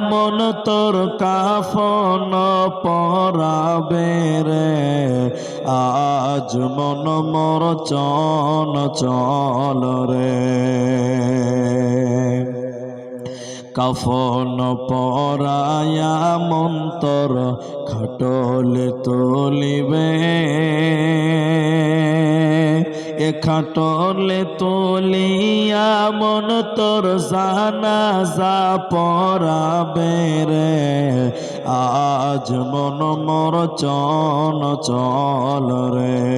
মন তোর কাফন পরাবে রে। আজ মন মোর চন চল রে। কাফন পরায়া মন্তর খাটলে তোলিবে। খাটলে তোলিয়া মন তোর জানাজা পরাবে রে। আজ মন মর চন চল রে।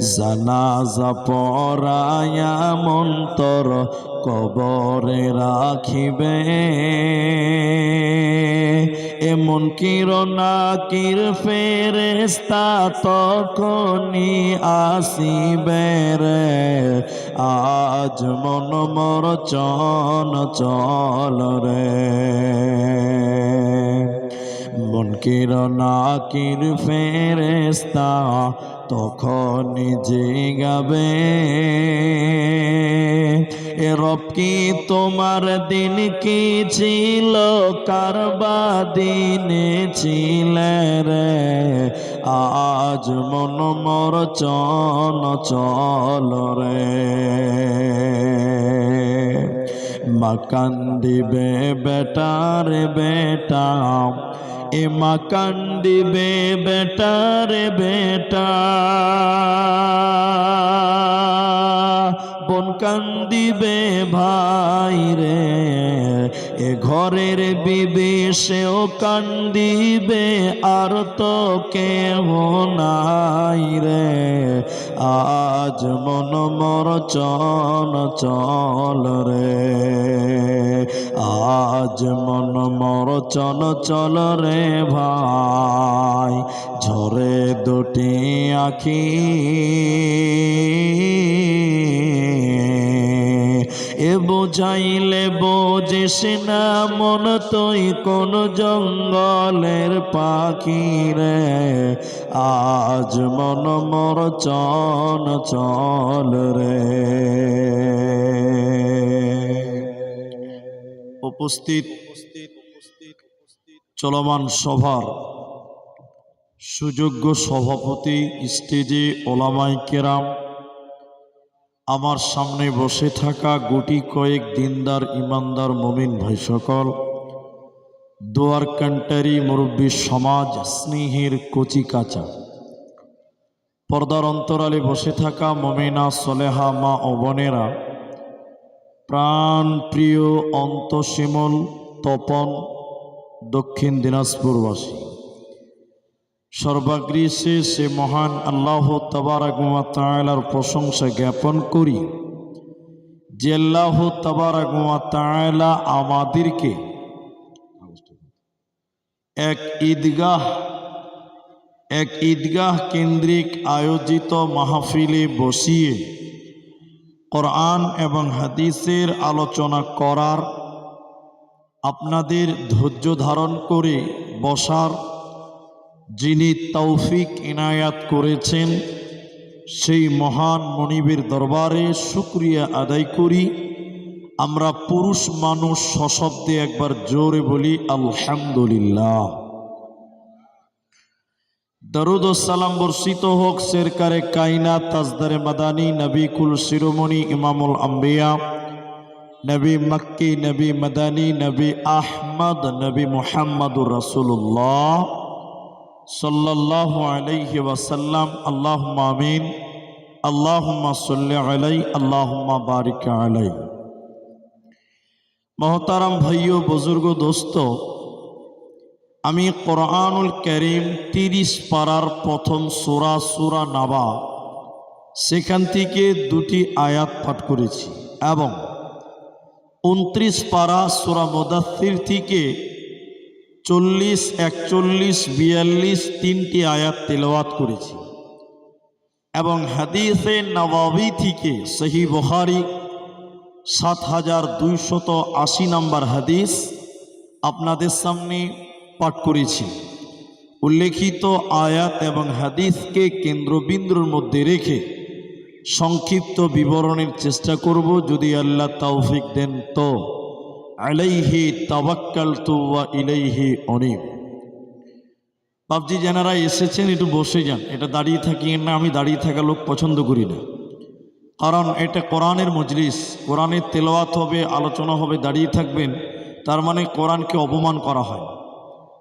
জানাজা পরায়া মন্তর কবরে রাখিবে। এমন কিরণা কির ফেরেস্তা তখনই আসিবে রে। আজ মন মর চন চল রে। মন কিরণা কির ফেরেস্তা তখন জিগাবে গাবে। রব কি তোমার দিন কি ছিল? কারবা দিনে ছিলে রে। আজ মন মর চন চল রে। মাকান দিবে বেটার বেটা। এ কান্দিবে বেটা রে বেটা। বন কান্দিবে ভাই রে এ ঘরের বিবি সেও কান্দিবে, আর তো কেহ নাই রে। আজ মন মর চন চল রে। আজ মন মর চন চল রে ভাই, ঝরে দুটি আখি। এ বোঝাইলে বোঝিস না মন তুই কোন জঙ্গলের পাখি রে। আজ মন মর চন চল রে। উপস্থিত চলমান সভার সুযোগ্য সভাপতি, স্টেজে ওলামাই কেরাম আমার সামনে বসে থাকা গুটি কয়েক দিনদার ইমানদার মমিন ভাই সকল, দোয়ার কান্টারি মুরব্বী সমাজ স্নেহের কচি কাচা। পর্দার অন্তরালে বসে থাকা মমিনা, সলেহা, মা ও বোনেরা, প্রাণ প্রিয় অন্তশিমল তপন দক্ষিণ দিনাজপুরবাসী। সর্বাগ্রীষে সে মহান আল্লাহ তাবারাগুমার প্রশংসা জ্ঞাপন করি। যে আল্লাহ তাবারাগুমা আমাদেরকে এক ঈদগাহ এক ঈদগাহ কেন্দ্রিক আয়োজিত মাহফিলে বসিয়ে কোরআন এবং হাদিসের আলোচনা করার, আপনাদের ধৈর্য ধারণ করে বসার যিনি তৌফিক ইনায়াত করেছেন, সেই মহান মনিবের দরবারে শুক্রিয়া আদায় করি। আমরা পুরুষ মানুষ সশব্দে একবার জোরে বলি, আলহামদুলিল্লাহ। দরুদ সালাম বর্ষিত হোক শেরকারে কাইনা তাজদারে মাদানী নবী কুল শিরোমণি, ইমামুল আম্বিয়া, নবী মক্কি, নবী মাদানী, নবী আহমদ, নবী মুহাম্মদুর রসুল্লাহ সাল্লাল্লাহু আলাইহি ওয়াসাল্লাম, আল্লাহুম্মা আমিন, আল্লাহুম্মা সাল্লি আলাই আল্লাহুম্মা বারিক আলাই মহতারাম ভাইও বুজুর্গ, দোস্ত, আমি কোরআনুল করিম তিরিশ পাড়ার প্রথম সুরা সুরা নাবা, সেখান থেকে দুটি আয়াত পাঠ করেছি এবং উনত্রিশ পাড়া সুরা মোদাথির থেকে চল্লিশ, একচল্লিশ, বিয়াল্লিশ তিনটি আয়াত তেলাওয়াত করেছি। এবং হাদিসে নবাবি থেকে সহি বখারি সাত হাজার দুইশত আশি নম্বর হাদিস আপনাদের সামনে পাঠ করেছি। উল্লেখিত আয়াত এবং হাদিসকে কেন্দ্রবিন্দুর মধ্যে রেখে সংক্ষিপ্ত বিবরণের চেষ্টা করব, যদি আল্লাহ তৌফিক দেন তো। আলাইহি তাওয়াক্কালতু ওয়া ইলাইহি অনিব বাবজি যেনারা এসেছেন, একটু বসে যান। এটা দাঁড়িয়ে থাকি না, আমি দাঁড়িয়ে থাকা লোক পছন্দ করি না। কারণ এটা কোরআনের মজলিস, কোরআনের তেলাওয়াত হবে, আলোচনা হবে, দাঁড়িয়ে থাকবেন, তার মানে কোরআনকে অপমান করা হয়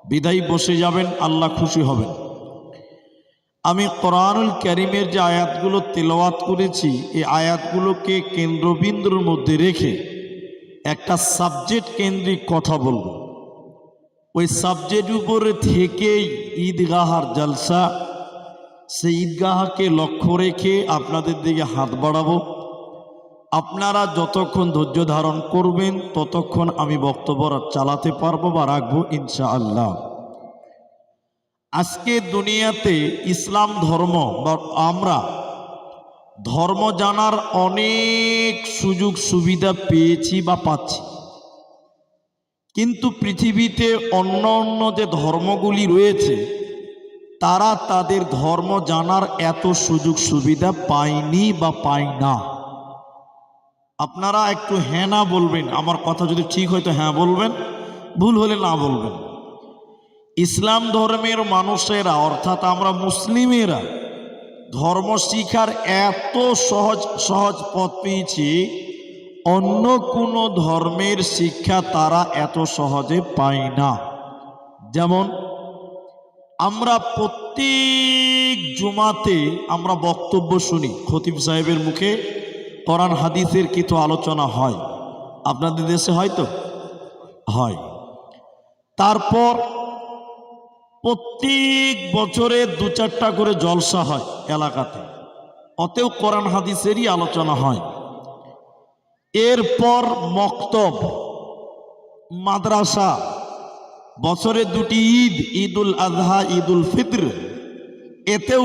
বিদায় বসে যাবেন, আল্লাহ খুশি হবেন। আমি কোরআনুল ক্যারিমের যে আয়াতগুলো তেলাওয়াত করেছি, এই আয়াতগুলোকে কেন্দ্রবিন্দুর মধ্যে রেখে একটা সাবজেক্ট কেন্দ্রিক কথা বলব। ওই সাবজেক্ট উপরে থেকেই ঈদগাহার জলসা, সেই ঈদগাহকে লক্ষ্য রেখে আপনাদের দিকে হাত বাড়াবো। আপনারা যতক্ষণ ধৈর্য ধারণ করবেন, ততক্ষণ আমি বক্তব্য চালাতে পারব বা রাখব, ইনশাআল্লাহ। আজকে দুনিয়াতে ইসলাম ধর্ম বা আমরা ধর্ম জানার অনেক সুযোগ সুবিধা পেয়েছি বা পাচ্ছি। কিন্তু পৃথিবীতে অন্য অন্য যে ধর্মগুলি রয়েছে, তারা তাদের ধর্ম জানার এত সুযোগ সুবিধা পায়নি বা পায় না। আপনারা একটু হ্যাঁ না বলবেন, আমার কথা যদি ঠিক হয় তো হ্যাঁ বলবেন, ভুল হলে না বলবেন। ইসলাম ধর্মের মানুষেরা, অর্থাৎ আমরা মুসলিমেরা ধর্ম শিখার এত সহজ সহজ পথ পেয়েছি। অন্য কোনো ধর্মের শিক্ষা তারা এত সহজে পায় না। যেমন, আমরা প্রত্যেক জুমাতে আমরা বক্তব্য শুনি, খতিব সাহেবের মুখে কোরআন হাদিসের কিছু আলোচনা হয়। আপনাদের দেশে হয়তো হয়। তারপর প্রত্যেক বছরে দু চারটা করে জলসা হয় এলাকাতে। অতেও কোরআন হাদিসেরই আলোচনা হয়। এরপর মক্তব, মাদ্রাসা, বছরে দুটি ঈদ, ঈদুল আজহা ঈদুল ফিতর। এতেও